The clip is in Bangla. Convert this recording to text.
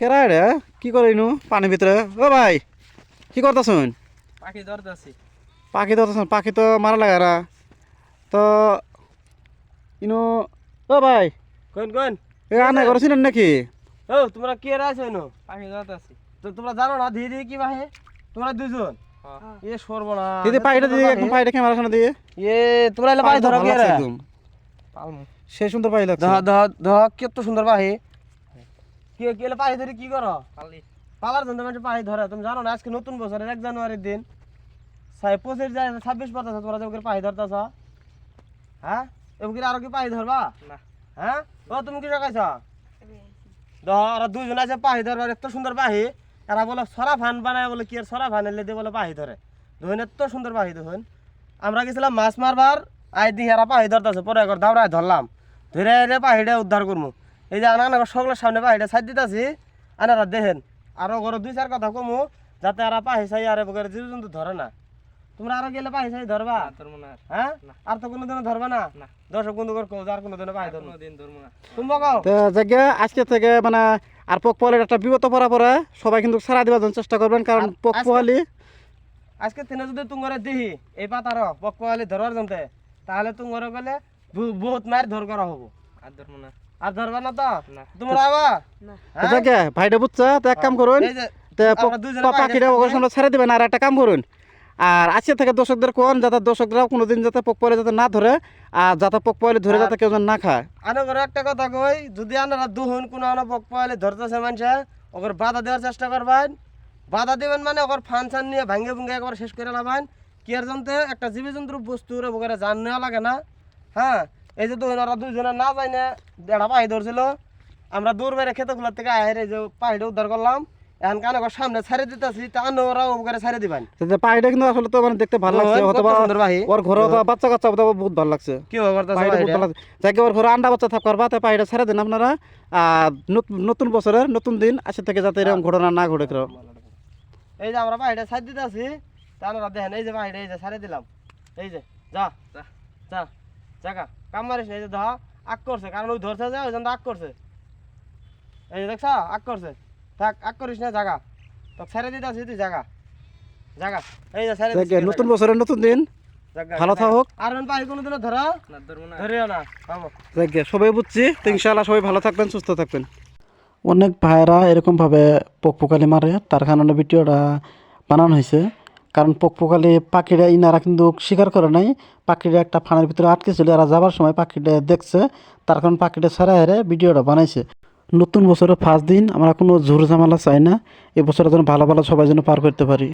কেরা রে কি করে ইনু পানির ভিতরে। ও ভাই কি করতেছুন? পাখি ধরতেছি। পাখি তো পাখি তো মারা লাগে রা। তো ইনু ও ভাই। কোন কোন? এ আনা করেছিলেন নাকি? ও তোমরা কে আছো নো পাখি ধরতেছি। তো তোমরা জানো না ধীরে ধীরে কি বাহে? তোমরা দুজন এ সর্বনা। দিদি পাখিটা দিয়ে একদম পাখিটা ক্যামেরা সামনে দিয়ে। এ তোমরা এলা পাখি ধরো কে রে একদম। সে সুন্দর পাখি লাগছে দহ দহ দহ কত সুন্দর পাখি কে কে এলা পাখি ধরে কি করো? পালি। পালার জন্য মানুষ পাখি ধরে তুমি জানো না আজকে নতুন বছরের এক জানুয়ারির দিন। পঁচিশ যায় ছাব্বিশ পড়তেছ তোমরা যেমন পাখি ধরতেছ। হ্যাঁ? এবার আরও কি পাখি ধরবা? না। হ্যাঁ? ও তুমি কি দহ আর দুজন আছে পাহি ধরবার এত সুন্দর পাহি এরা বলে সরা ফান বানায় বলে কি আর সরা ফান এলে দিয়ে বলে পাহি ধরে। ধরুন এত সুন্দর পাহি দেখুন আমরা গেছিলাম মাছ মারবার আই দি এরা পাহি ধরতেছে পরে একবার দাওড়ায় ধরলাম। ধরে পাহিটা উদ্ধার করব এই যে আনা সকলের সামনে পাহিটা সাইড দিতেছি। আনারা দেখেন আরও ঘরে দুই চার কথা কমু যাতে এরা পাহি চাই আর এবার জীব জন্তু ধরে না। তোমরা আরও গেলে পাহি চাই ধরবা? ধরবো না আর। হ্যাঁ? না। আর তো কোনো দিনও ধরবা না? না। দর্শক বন্ধু করে কও, আর কোনো দিনও পাহি ধরবো কোনোদিন ধরবো না। তুমি কও? তো জায়গা আজকে থেকে মানে আর পোক পোয়ালির একটা বিগত পড়া পরে সবাই কিন্তু সারা দেওয়ার জন্য চেষ্টা করবেন কারণ পোক আজকে- পোয়ালি আজকে তিনে যদি তুঙ্গরে দিহি এই পাতার পক্কালি ধরবার জন্তে তাহলে তুঙ্গরে গেলে বহুত মার ধর করা হব। আর ধরবো না। আর ধরবা না তো? তোমরা আবা তো জায়গা ভাইটা বুঝছে? তো এক কাম করুন পোক- পাখিটা ওখানে সামনে ছেড়ে দিবেন। আর একটা কাম করুন আর আজকে থেকে দর্শকদের কোন যাতে দর্শকরা কোনোদিন যাতে পোক পোয়ালি যাতে না ধরে আর যাতে পোক পোয়ালি ধরে যাতে কেউ না খায়। আনো করে একটা কথা কই যদি আনারা দুহুন কোন আনো পক্কালি ধরতেছে মানুষে ওকে বাধা দেওয়ার চেষ্টা করবেন। বাধা দেবেন মানে ওকে ফানসান নিয়ে ভাঙ্গে ভুঙ্গে একবার শেষ করে লাভান। কি আর জন্তে একটা জীব জন্তুর বস্তুর ওকে জান নেওয়া লাগে না হ্যাঁ? এই যে দুজন ওরা দুজনে না যাই না দেড়া পাহি ধরছিল। আমরা দূর বেড়ে খেতেগুলোর থেকে আহের এই যে পাহিটা উদ্ধার করলাম। এখন কানে সামনে ছাড়ে দিতেছি তা আনো ওরা ওকে ছাড়ে দিবেন। তো কিন্তু আসলে তো মানে দেখতে ভালো লাগছে অথবা ওর ঘরে বাচ্চা কাচ্চা বহুত ভালো লাগছে। কি যাকে ওর ঘরে আন্ডা বাচ্চা থাকার বাতে পাখিটা ছেড়ে দিন আপনারা। আর নতুন- নতুন বছরের নতুন দিন আসে থেকে যাতে এরকম ঘটনা না ঘটে। এই যে আমরা পাহিটা ছাড় দিতেছি তা আমরা দেখেন এই যে পাহিটা এই যে ছাড়ে দিলাম। এই যে যা যা। যা। জাগা কাম মারিস এই যে ধা আগ করছে কারণ ওই ধরছে যে ওই জন্য আগ করছে। এই যে দেখছ আগ করছে। থাক আগ করিস না জাগা। তো ছেড়ে দিতেছি তুই জাগা। জাগা। এই যে ছেড়ে নতুন বছরের নতুন দিন। ভালো থাকুক আর পাহি কোনোদিনও ধরা। না ধরবো না। ধরিও না সবাই বুঝছি। ইনশাআল্লাহ সবাই ভালো থাকবেন সুস্থ থাকবেন। অনেক ভাইয়েরা এরকমভাবে পোকপোকালি মারে তার কারণে ভিডিওটা বানানো হয়েছে। কারণ পোকপোকালি পাখিরা ইনারা কিন্তু শিকার করে নাই। পাখিটা একটা ফানের ভিতরে আটকে ছিল, এরা যাবার সময় পাখিটা দেখছে, তার কারণ পাখিটা ছাড়া হেরে ভিডিওটা বানাইছে। নতুন বছরের ফার্স্ট দিন, আমরা কোনো ঝুর ঝামেলা চাই না এই বছরের জন্য ভালো ভালো সবাই যেন পার করতে পারি।